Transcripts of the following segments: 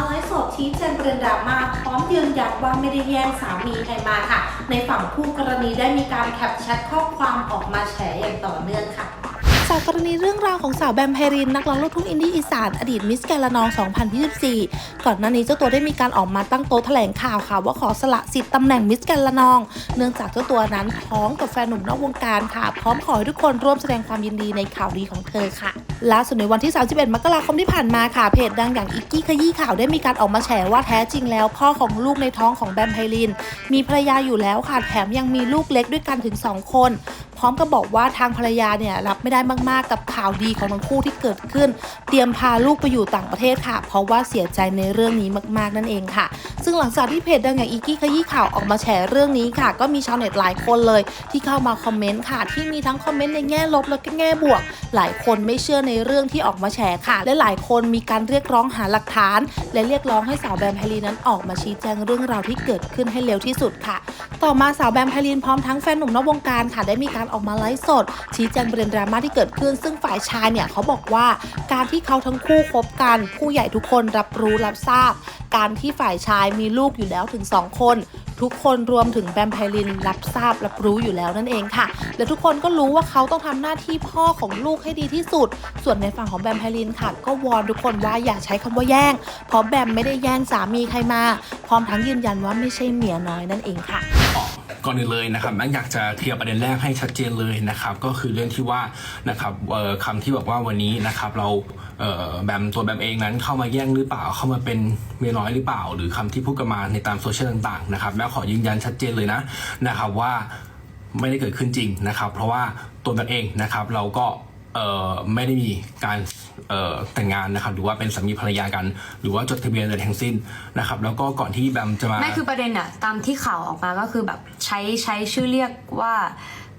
าไลฟ์สดชี้แจงประเด็นดราม่าพร้อมยืนยันว่าไม่ได้แย่งสามีใครมาค่ะ ในฝั่งคู่กรณีได้มีการแคปแชทข้อความออกมาแฉอย่างต่อเนื่องค่ะจากกรณีเรื่องราวของสาวแบมไพริน นักร้องลูกทุ่งอินดี้อีสาน อดีตมิสแกรนอง 2024 ก่อนหน้านี้เจ้าตัวได้มีการออกมาตั้งโต๊ะแถลงข่าวค่ะ ว่าขอสละสิทธิ์ตำแหน่งมิสแกรนอง เนื่องจากเจ้าตัวนั้นท้องกับแฟนหนุ่มนอกวงการค่ะ พร้อมขอให้ทุกคนร่วมแสดงความยินดีในข่าวดีของเธอค่ะล่าสุดในวันที่ 31 มกราคมที่ผ่านมาค่ะเพจดังอย่างอิกกี้ขยี้ข่าวได้มีการออกมาแฉว่าแท้จริงแล้ว พ่อของลูกในท้องของแบมไพริน มีภรรยาอยู่แล้วค่ะแถมยังมีลูกเล็กด้วยกันถึง 2 คน พร้อมกับบอกว่าทางภรรยาเนี่ยรับไม่ได้มากๆ กับข่าวดีของทั้งคู่ที่เกิดขึ้น เตรียมพาลูกไปอยู่ต่างประเทศค่ะ เพราะว่าเสียใจในเรื่องนี้มากๆนั่นเองค่ะ ซึ่งหลังจากที่เพจดังอย่างอีกี้ขยี้ข่าวออกมาแฉเรื่องนี้ค่ะ ก็มีชาวเน็ตหลายคนเลย ที่เข้ามาคอมเมนต์ค่ะ ที่มีทั้งคอมเมนต์ในแง่ลบแล้วก็แง่บวก หลายคนไม่เชื่อในเรื่องที่ออกมาแฉค่ะและหลายคนมีการเรียกร้องหาหลักฐาน และเรียกร้องให้สาวแบมไพลีนนั้นออกมาชี้แจงเรื่องราวที่เกิดขึ้นให้เร็วที่สุดค่ะ ต่อมาสาวแบมไพลีนพร้อมทั้งแฟนหนุ่มนอกวงการค่ะได้มีการออกมาไลฟ์สด ชี้แจงประเด็นดราม่าที่เกิดขึ้น ซึ่งฝ่ายชายเนี่ยเขาบอกว่า การที่เขาทั้งคู่คบกัน ผู้ใหญ่ทุกคนรับรู้รับทราบ การที่ฝ่ายชายมีลูกอยู่แล้วถึง 2 คน ทุกคนรวมถึงแบมไพลินรับทราบรับรู้อยู่แล้วนั่นเองค่ะ และทุกคนก็รู้ว่าเขาต้องทำหน้าที่พ่อของลูกให้ดีที่สุด ส่วนในฝั่งของแบมไพลินค่ะ ก็วอนทุกคนว่าอย่าใช้คำว่าแย่ง เพราะแบมไม่ได้แย่งสามีใครมา พร้อมทั้งยืนยันว่าไม่ใช่เมียน้อยนั่นเองค่ะ ก่อนอื่นเลยนะครับแม็กอยากจะเคลียร์ประเด็นแรกให้ชัดเจนเลยนะครับ ก็คือเรื่องที่ว่านะครับคำที่บอกว่าวันนี้นะครับเราแบมตัวแบมเองนั้นเข้ามาแย่งหรือเปล่าเข้ามาเป็นเมียน้อยหรือเปล่า หรือคำที่พูดกันมาในตามโซเชียลต่างๆนะครับแม็กขอยืนยันชัดเจนเลยนะนะครับว่าไม่ได้เกิดขึ้นจริงนะครับ เพราะว่าตัวแบมเองนะครับเราก็ไม่ได้มีการ แต่งงานนะครับหรือว่าเป็นสามีภรรยากัน หรือว่าจดทะเบียนอะไรทั้งสิ้นนะครับแล้วก็ก่อนที่แบมจะมาไม่คือประเด็นอะตามที่ข่าวออกมาก็คือแบบใช้ใช้ชื่อเรียกว่า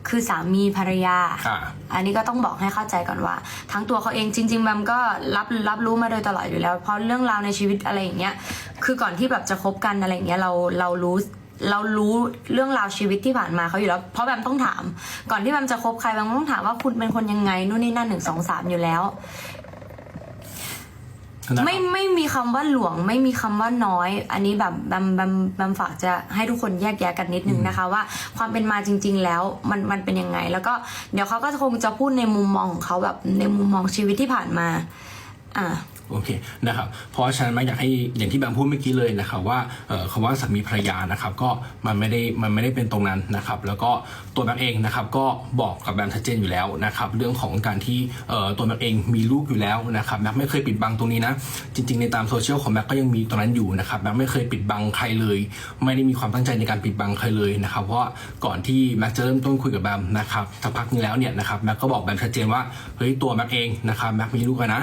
คือสามีภรรยาอ่าอันนี้ก็ต้องบอกให้เข้าใจก่อนว่า ทั้งตัวเขาเองจริงๆแบมก็รับรับรู้มาโดยตลอดอยู่แล้ว เพราะเรื่องราวในชีวิตอะไรอย่างเงี้ย คือก่อนที่แบบจะคบกันอะไรอย่างเงี้ยเราเรารู้เรารู้เรื่องราวชีวิตที่ผ่านมาเขาอยู่แล้ว เพราะแบมต้องถาม ก่อนที่แบมจะคบใครแบมต้องถามว่าคุณเป็นคนยังไงนู่นนี่นั่นหนึ่งสองสามอยู่แล้ว นะครับ ไม่ไม่มีคำว่าหลวง ไม่มีคำว่าน้อย อันนี้แบบแบมแบมแบมฝากจะให้ทุกคนแยกแยะกันนิดนึงนะคะ ว่าความเป็นมาจริง ๆ แล้วมันมันเป็นยังไง แล้วก็เดี๋ยวเขาก็คงจะพูดในมุมมองของเขาแบบในมุมมองชีวิตที่ผ่านมา อ่า โอเคนะครับเพราะฉะนั้นไม่อยากให้อย่างที่แบมพูดเมื่อกี้เลยนะครับว่าเอ่อคำว่าสามีภรรยานะครับก็มันไม่ได้มันไม่ได้เป็นตรงนั้นนะครับ แล้วก็ตัวแบมเองนะครับก็บอกกับแบมชัดเจนอยู่แล้วนะครับเรื่องของการที่ตัวแบมเองมีลูกอยู่แล้วนะครับแบมไม่เคยปิดบังตรงนี้นะจริง ๆในตามโซเชียลของแบมก็ยังมีตรงนั้นอยู่นะครับแบมไม่เคยปิดบังใครเลย ไม่ได้มีความตั้งใจในการปิดบังใครเลยนะครับเพราะก่อนที่แม็กจะเริ่มต้นคุยกับแบมนะครับสักพักนึงแล้วเนี่ยนะครับแม็กก็บอกแบมชัดเจนว่าเฮ้ยตัวแม็กเองนะครับแม็กมีลูกแล้วนะ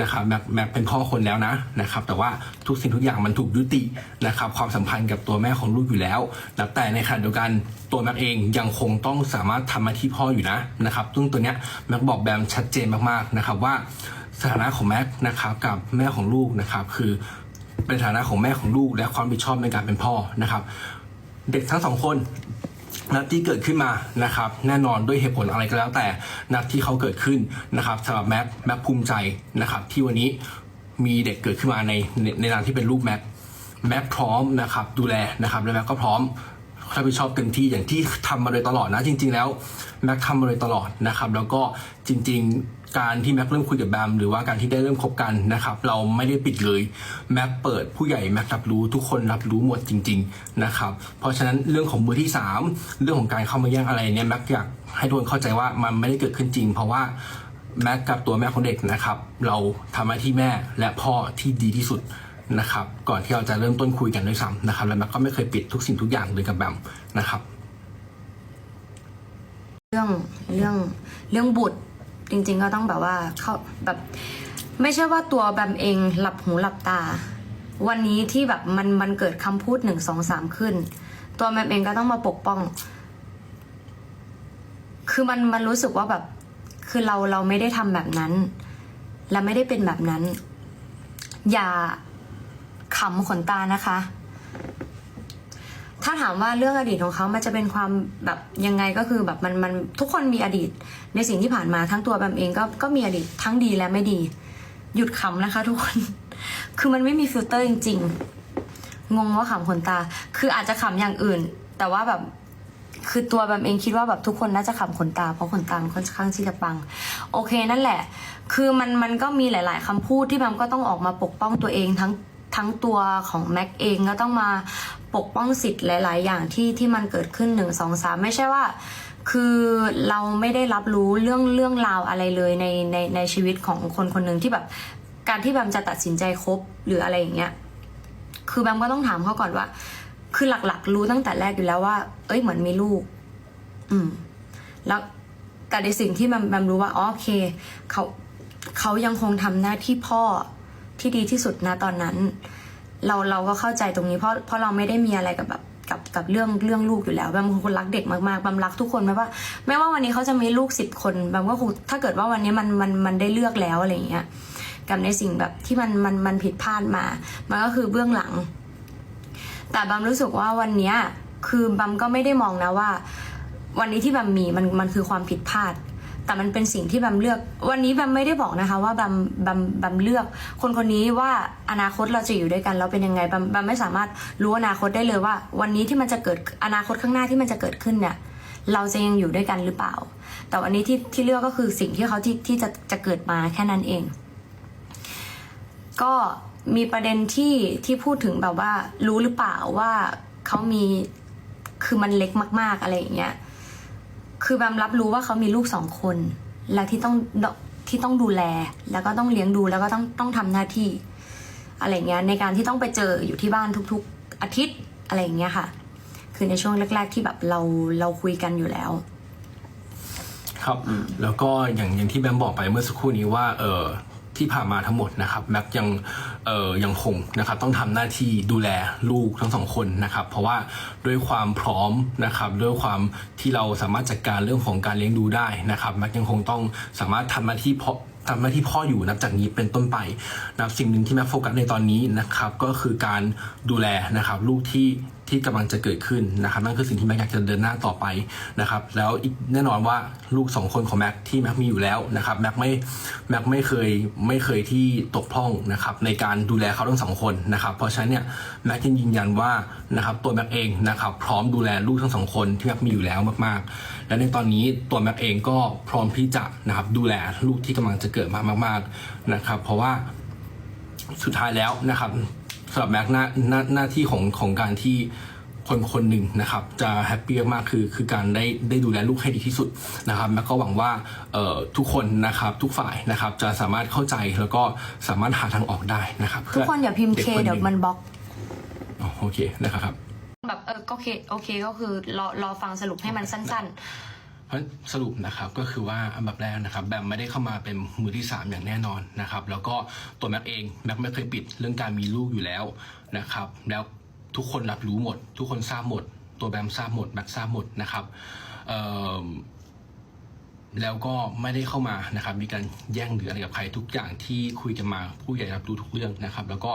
นะครับแม็กแม็กเป็นพ่อคนแล้วนะนะครับแต่ว่าทุกสิ่งทุกอย่างมันถูกยุตินะครับความสัมพันธ์กับตัวแม่ของลูกอยู่แล้วนะแต่ในขณะเดียวกันตัวแม็กเองยังคงต้องสามารถทำหน้าที่พ่ออยู่นะนะครับซึ่งตัวเนี้ยแม็กบอกแบมชัดเจนมากๆนะครับว่าสถานะของแม็กนะครับกับแม่ของลูกนะครับคือเป็นฐานะของแม่ของลูกและความรับผิดชอบในการเป็นพ่อนะครับ เด็กทั้งสองคน นัดที่เกิดขึ้นมานะครับแน่นอนด้วยเหตุผลอะไรก็แล้วแต่นัดที่เขาเกิดขึ้นนะครับสำหรับแม็กแม็กภูมิใจนะครับที่วันนี้มีเด็กเกิดขึ้นมาในในในนามที่เป็นลูกแม็กแม็กพร้อมนะครับดูแลนะครับและแม็กก็พร้อมรับผิดชอบเต็มที่อย่างที่ทำมาโดยตลอดนะจริง ๆ แล้วแม็กทำมาโดยตลอดนะครับแล้วก็จริง ๆ การที่แม็กเริ่มคุยกับแบมหรือว่าการที่ได้เริ่มคบกันนะครับ เราไม่ได้ปิดเลยแม็กเปิดผู้ใหญ่แม็กรับรู้ทุกคนรับรู้หมดจริง ๆนะครับ เพราะฉะนั้นเรื่องของมือที่สามเรื่องของการเข้ามาแย่งอะไรเนี่ยแม็กอยากให้ทุกคนเข้าใจว่ามันไม่ได้เกิดขึ้นจริง เพราะว่าแม็กกับตัวแม่ของเด็กนะครับ เราทำหน้าที่แม่และพ่อที่ดีที่สุดนะครับ ก่อนที่เราจะเริ่มต้นคุยกันด้วยซ้ำนะครับ แล้วแม็กก็ไม่เคยปิดทุกสิ่งทุกอย่างเลยกับแบมนะครับ เรื่องเรื่องเรื่องบุตร จริง ๆ ก็ต้องแบบว่าเขาแบบไม่ใช่ว่าตัวแบมเองหลับหูหลับตา วันนี้ที่แบบมันมันเกิดคำพูดหนึ่งสองสามขึ้น ตัวแบมเองก็ต้องมาปกป้อง คือมันมันรู้สึกว่าแบบ คือเราเราไม่ได้ทำแบบนั้น และไม่ได้เป็นแบบนั้น อย่าขำขนตานะคะ ถ้าถามว่าเรื่องอดีตของเขามันจะเป็นความแบบยังไงก็คือแบบมันมันทุกคนมีอดีต ในสิ่งที่ผ่านมาทั้งตัวแบมเองก็ก็มีอดีตทั้งดีและไม่ดี หยุดขำนะคะ ทุกคน คือมันไม่มีฟิลเตอร์จริง ๆ งงว่าขำขนตา คืออาจจะขำอย่างอื่น แต่ว่าแบบคือตัวแบมเองคิดว่าแบบทุกคนน่าจะขำขนตา เพราะขนตามันค่อนข้างที่จะปัง โอเคนั่นแหละ คือมันมันก็มีหลาย ๆคำพูดที่แบมก็ต้องออกมาปกป้องตัวเองทั้ง ทั้งตัวของแม็กเองก็ต้องมาปกป้องสิทธิ์หลาย ๆ อย่างที่ที่มันเกิดขึ้นหนึ่งสองสามไม่ใช่ว่า คือเราไม่ได้รับรู้เรื่องเรื่องราวอะไรเลยในในในชีวิตของคนคนหนึ่งที่แบบการที่แบมจะตัดสินใจคบหรืออะไรอย่างเงี้ยคือแบมก็ต้องถามเขาก่อนว่า คือหลัก ๆ รู้ตั้งแต่แรกอยู่แล้วว่า เอ้ยเหมือนมีลูก อืม แล้วแต่ในสิ่งที่แบมแบมรู้ว่าอ๋อโอเคเขาเขายังคงทำหน้าที่พ่อ ที่ดีที่สุดนะตอนนั้น เราเราก็เข้าใจตรงนี้เพราะเพราะเราไม่ได้มีอะไรกับแบบกับกับเรื่องเรื่องลูกอยู่แล้วแบมเป็นคนรักเด็กมากๆแบมรักทุกคนไม่ว่าไม่ว่าวันนี้เขาจะมีลูกสิบคนแบมก็คงถ้าเกิดว่าวันนี้มันมันมันได้เลือกแล้วอะไรอย่างเงี้ยกับในสิ่งแบบที่มันมันมันผิดพลาดมา มันก็คือเบื้องหลัง แต่บัมรู้สึกว่าวันนี้คือบัมก็ไม่ได้มองนะว่า วันนี้ที่บัมมีมันมันคือความผิดพลาด แต่มันเป็นสิ่งที่บัมเลือก วันนี้บัมไม่ได้บอกนะคะ ว่าบัมบัมบัมเลือก คนคนนี้ว่าอนาคตเราจะอยู่ด้วยกันแล้วเป็นยังไงบัมบัมไม่สามารถรู้อนาคตได้เลยว่า วันนี้ที่มันจะเกิดอนาคตข้างหน้าที่มันจะเกิดขึ้นเนี่ยเราจะยังอยู่ด้วยกันหรือเปล่า แต่วันนี้ที่ที่เลือกก็คือสิ่งที่เขาที่ที่จะจะเกิดมาแค่นั้นเอง ก็มีประเด็นที่ที่พูดถึงแบบว่า รู้หรือเปล่าว่าเขามีคือมันเล็กมาก ๆอะไรอย่างเงี้ย คือแบมรับรู้ว่าเขามีลูกสองคน และที่ต้องที่ต้องดูแล แล้วก็ต้องเลี้ยงดูแล้วก็ต้องต้องทำหน้าที่ อะไรเงี้ยในการที่ต้องไปเจออยู่ที่บ้านทุกๆอาทิตย์อะไรเงี้ยค่ะ คือในช่วงแรก ๆ ที่แบบเราเราคุยกันอยู่แล้ว ครับแล้วก็อย่างอย่างที่แบมบอกไปเมื่อสักครู่นี้ว่า เออ ที่ผ่านมาทั้งหมดนะครับแม็กยังเออยังคงนะครับต้องทำหน้าที่ดูแลลูกทั้งสองคนนะครับ เพราะว่าด้วยความพร้อมนะครับด้วยความที่เราสามารถจัดการเรื่องของการเลี้ยงดูได้นะครับแม็กยังคงต้องสามารถทำหน้าที่เพาะทำหน้าที่พ่ออยู่นับจากนี้เป็นต้นไปนับสิ่งหนึ่งที่แม็กโฟกัสในตอนนี้นะครับก็คือการดูแลนะครับลูกที่ ที่กำลังจะเกิดขึ้นนะครับนั่นคือสิ่งที่แม็กอยากจะเดินหน้าต่อไปนะครับแล้วอีกแน่นอนว่าลูกสองคนของแม็กที่แม็กมีอยู่แล้วนะครับแม็กไม่แม็กไม่เคยไม่เคยที่ตกพร่องนะครับในการดูแลเขาทั้งสองคนนะครับเพราะฉะนั้นเนี่ยแม็กยังยืนยันว่านะครับตัวแม็กเองนะครับพร้อมดูแลลูกทั้งสองคนที่แม็กมีอยู่แล้วมากๆ และในตอนนี้ตัวแม็กเองก็พร้อมที่จะนะครับดูแลลูกที่กำลังจะเกิดมามาก ๆนะครับ เพราะว่าสุดท้ายแล้วนะครับ สำหรับแม็กหน้าหน้าหน้าที่ของของการที่คนคนหนึ่งนะครับจะแฮปปี้มากๆคือคือการได้ได้ดูแลลูกให้ดีที่สุดนะครับแม็กก็หวังว่าเอ่อทุกคนนะครับทุกฝ่ายนะครับจะสามารถเข้าใจแล้วก็สามารถหาทางออกได้นะครับทุกคนอย่าพิมพ์เคด็กนหเดี๋ยวนึ่งมันบล็อกอ๋อโอเคนะครับแบบเออก็โอเคโอเคก็คือรอรอฟังสรุปให้มันสั้น เพราะสรุปนะครับก็คือว่าอันดับแรกนะครับแบมไม่ได้เข้ามาเป็นมือที่สามอย่างแน่นอนนะครับแล้วก็ตัวแม็กเองแม็กไม่เคยปิดเรื่องการมีลูกอยู่แล้วนะครับแล้วทุกคนรับรู้หมด ทุกคนทราบหมด ตัวแบมทราบหมดแม็กทราบหมดนะครับแล้วก็ไม่ได้เข้ามานะครับมีการแย่งหรืออะไรกับใครทุกอย่างที่คุยกันมาผู้ใหญ่รับรู้ทุกเรื่องนะครับ แล้วก็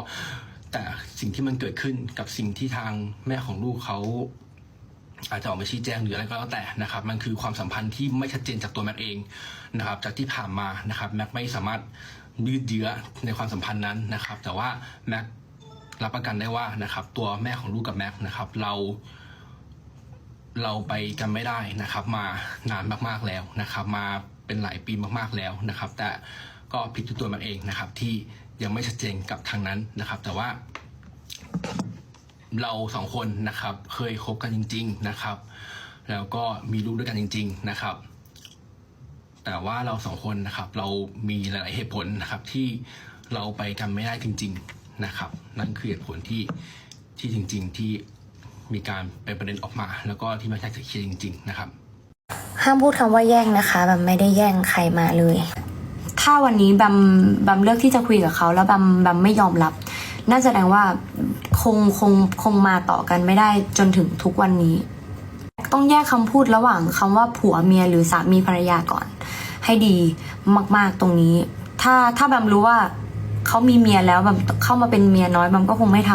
แต่สิ่งที่มันเกิดขึ้นกับสิ่งที่ทางแม่ของลูกเขา อาจจะออกมาชี้แจงหรืออะไรก็แล้วแต่นะครับ มันคือความสัมพันธ์ที่ไม่ชัดเจนจากตัวแม็กเองนะครับ จากที่ผ่านมานะครับแม็กไม่สามารถยืดเยื้อในความสัมพันธ์นั้นนะครับ แต่ว่าแม็กรับประกันได้ว่านะครับ ตัวแม่ของลูกกับแม็กนะครับ เรา เราไปกันไม่ได้นะครับ มานานมากๆแล้วนะครับ มาเป็นหลายปีมากๆแล้วนะครับ แต่ก็ผิดที่ตัวแม็กเองนะครับ ที่ยังไม่ชัดเจนกับทางนั้นนะครับ แต่ว่า เราสองคนนะครับ เคยคบกันจริง ๆนะครับ แล้วก็มีลูกด้วยกันจริง ๆนะครับ แต่ว่าเราสองคนนะครับ เรามีหลายๆเหตุผลนะครับที่เราไปกันไม่ได้จริง ๆนะครับ นั่นคือเหตุผลที่ที่จริง ๆที่มีการเป็นประเด็นออกมา แล้วก็ที่ไม่ใช่จะเคลียร์จริง ๆ นะครับๆห้ามพูดคำว่าแย่งนะคะแบบไม่ได้แย่งใครมาเลย ถ้าวันนี้บัมบัมเลือกที่จะคุยกับเขาแล้วบัมบัมไม่ยอมรับ น่าแสดงว่าคงคงคงมาต่อกันไม่ได้จนถึงทุกวันนี้ ต้องแยกคำพูดระหว่างคำว่าผัวเมียหรือสามีภรรยาก่อน ให้ดีมาก ๆตรงนี้ ถ้าถ้าแบมรู้ว่าเขามีเมียแล้วแบมเข้ามาเป็นเมียน้อยแบมก็คงไม่ท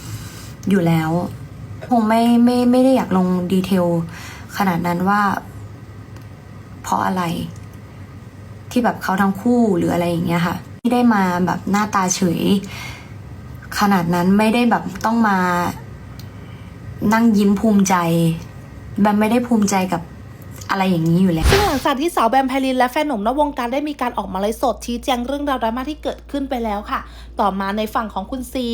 ำอยู่แล้ว คงไม่ไม่ไม่ได้อยากลงดีเทลขนาดนั้นว่า เพราะอะไร ที่แบบเขาทั้งคู่หรืออะไรอย่างเงี้ยค่ะไม่ได้มาแบบหน้าตาเฉย ขนาดนั้นไม่ได้แบบต้องมานั่งยิ้มภูมิใจแบมไม่ได้ภูมิใจกับอะไรอย่างนี้อยู่แล้วซึ่งหลังจากที่สาวแบมไพลินและแฟนหนุ่มนอกวงการได้มีการออกมาไลฟ์สดชี้แจงเรื่องราวดราม่าที่เกิดขึ้นไปแล้วค่ะ ต่อมาในฝั่งของคุณซี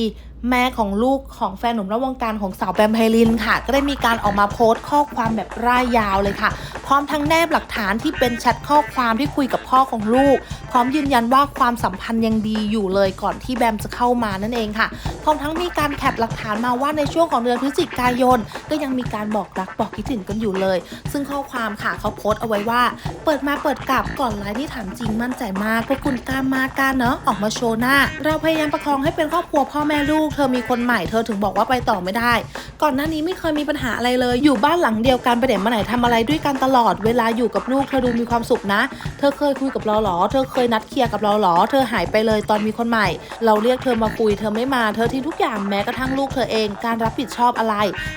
แม่ของลูกของแฟนหนุ่มนอกวงการของสาวแบมไพลินค่ะ ก็ได้มีการออกมาโพสต์ข้อความแบบร่ายยาวเลยค่ะ พร้อมทั้งแนบหลักฐานที่เป็นแชทข้อความที่คุยกับพ่อของลูก พร้อมยืนยันว่าความสัมพันธ์ยังดีอยู่เลยก่อนที่แบมจะเข้ามานั่นเองค่ะ พร้อมทั้งมีการแคปหลักฐานมาว่าในช่วงของเดือนพฤศจิกายน ก็ยังมีการบอกรักบอกคิดถึงกันอยู่เลย ซึ่งข้อความค่ะเขาโพสต์เอาไว้ว่า เปิดมาเปิดกลับก่อนไลน์นี่ถามจริงมั่นใจมากพวกคุณกล้ามากกล้าเนาะออกมาโชว์หน้า เราพยายามประคองให้เป็นครอบครัวพ่อแม่ลูกเธอมีคนใหม่เธอถึงบอกว่าไปต่อไม่ได้ ก่อนหน้านี้ไม่เคยมีปัญหาอะไรเลย อยู่บ้านหลังเดียวกันไปไหนมาไหนทำอะไรด้วยกันตลอด เวลาอยู่กับลูกเธอดูมีความสุขนะ เธอเคยคุยกับเราเหรอ เธอเคยนัดเคลียร์กับเราเหรอ เธอหายไปเลยตอนมีคนใหม่ เราเรียกเธอมาคุยเธอไม่มาเธอทิ้งทุกอย่างแม้กระทั่งลูกเธอเอง การรับผิดชอบอะไร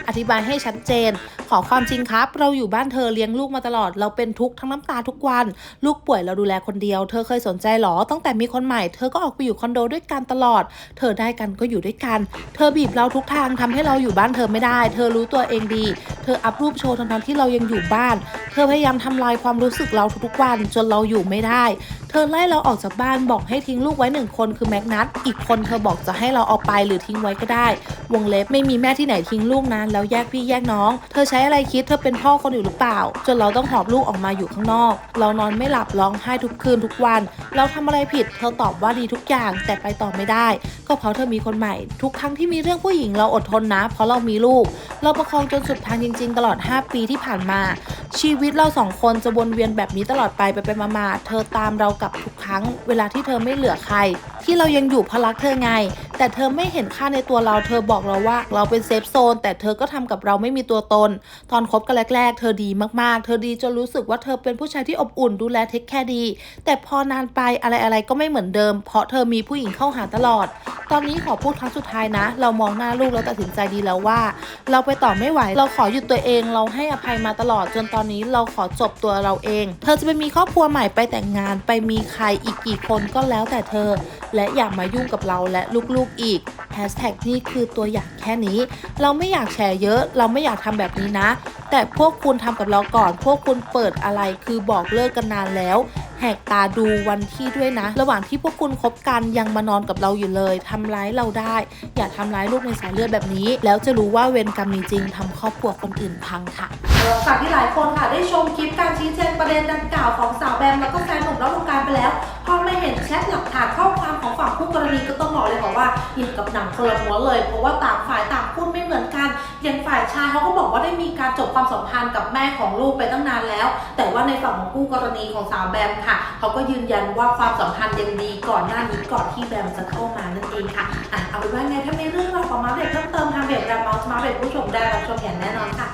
อธิบายให้ชัดเจน ขอความจริงครับ เราอยู่บ้านเธอเลี้ยงลูกมาตลอด เราเป็นทุกข์ทั้งน้ำตาทุกวัน ลูกป่วยเราดูแลคนเดียว เธอเคยสนใจเหรอตั้งแต่มีคนใหม่ เธอก็ออกไปอยู่คอนโดด้วยกันตลอด เธอได้กันก็อยู่ด้วยกัน เธอบีบเราทุกทางทำให้เราอยู่บ้านเธอไม่ได้ เธอรู้ตัวเองดี เธออัพรูปโชว์ทั้งๆที่เรายังอยู่บ้าน เธอพยายามทำลายความรู้สึกเราทุกๆวันจนเราอยู่ไม่ได้ เธอไล่เราออกจากบ้านบอกให้ทิ้งลูกไว้หนึ่งคนคือแม็กนัทอีกคนเธอบอกจะให้เราเอาไปหรือทิ้งไว้ก็ได้ วงเล็บไม่มีแม่ที่ไหนทิ้งลูกนะแล้วแยกพี่แยกน้อง เธอใช้อะไรคิดเธอเป็นพ่อคนอื่หรือเปล่า จนเราต้องหอบลูกออกมาอยู่ข้างนอก เรานอนไม่หลับร้องไห้ทุกคืนทุกวัน เราทำอะไรผิด เธอตอบว่าดีทุกอย่างแต่ไปต่อไม่ได้ ก็เพราะเธอมีคนใหม่ทุกครั้งที่มีเรื่องผู้หญิงเราอดทนนะ เพราะเรามีลูก เราประคองจนสุดทางจริง ๆ ตลอด 5 ปีที่ผ่านมา ชีวิตเราสองคนจะวนเวียนแบบนี้ตลอดไปไปไปมามาๆเธอตามเรากลับทุกครั้ง เวลาที่เธอไม่เหลือใคร ที่เรายังอยู่เพราะรักเธอไง แต่เธอไม่เห็นค่าในตัวเราเธอบอกเราว่า เราเป็นเซฟโซนแต่เธอก็ทำกับเราไม่มีตัวตน ตอนคบกันแรก ๆ เธอดีมากๆ เธอดีจนรู้สึกว่าเธอเป็นผู้ชายที่อบอุ่นดูแลเทคแคร์ดี แต่พอนานไปอะไรๆก็ไม่เหมือนเดิม เพราะเธอมีผู้หญิงเข้าหาตลอด ตอนนี้ขอพูดครั้งสุดท้ายนะ เรามองหน้าลูกแล้วตัดสินใจดีแล้วว่า เราไปต่อไม่ไหว เราขอหยุดตัวเองเราให้อภัยมาตลอดจนตอนนี้เราขอจบตัวเราเอง เธอจะไปมีครอบครัวใหม่ไปแต่งงานไปมีใครอีกกี่คนก็แล้วแต่เธอและอย่ามายุ่งกับเราและลูกๆอีกแฮชแท็กนี่คือตัวอย่างแค่นี้ เราไม่อยากแชร์เยอะ เราไม่อยากทำแบบนี้นะ แต่พวกคุณทำกับเราก่อน พวกคุณเปิดอะไรคือบอกเลิกกันนานแล้ว หกตาดูวันที่ด้วยนะ ระหว่างที่พวกคุณคบกันยังมานอนกับเราอยู่เลยทำร้ายเราได้ อย่าทำร้ายลูกในสายเลือดแบบนี้ แล้วจะรู้ว่าเวรกรรมมีจริงทำครอบครัวคนอื่นพังค่ะหลังจากที่หลายคนค่ะได้ชมคลิปการชี้แจงประเด็นดังกล่าวของสาวแบมแล้วก็แฟนหนุ่มนอกวงการไปแล้วพอมาเห็นแชทหลักฐานข้อความของฝั่งคู่กรณีก็ต้องบอกเลยค่ะว่ายิงกับหนังคนละม้วนเลย เพราะว่าต่างฝ่ายต่างพูดไม่เหมือนกันอย่างฝ่ายชายเขาก็บอกว่าได้มีการจบความสัมพันธ์กับแม่ของลูกไปตั้งนานแล้ว แต่ว่าในฝั่งของคู่กรณีของสาวแบมค่ะเขาก็ยืนยันว่าความสัมพันธ์ยังดีก่อนหน้านี้ก่อนที่แบมจะเข้ามานั่นเองค่ะอะเอาเป็นว่าไงถ้ามีเรื่องราวของมาเด็กเพิ่มเติมทางเพจแบมเมาส์มาเด็กผู้ชมได้รับชมอย่างแน่นอนค่ะ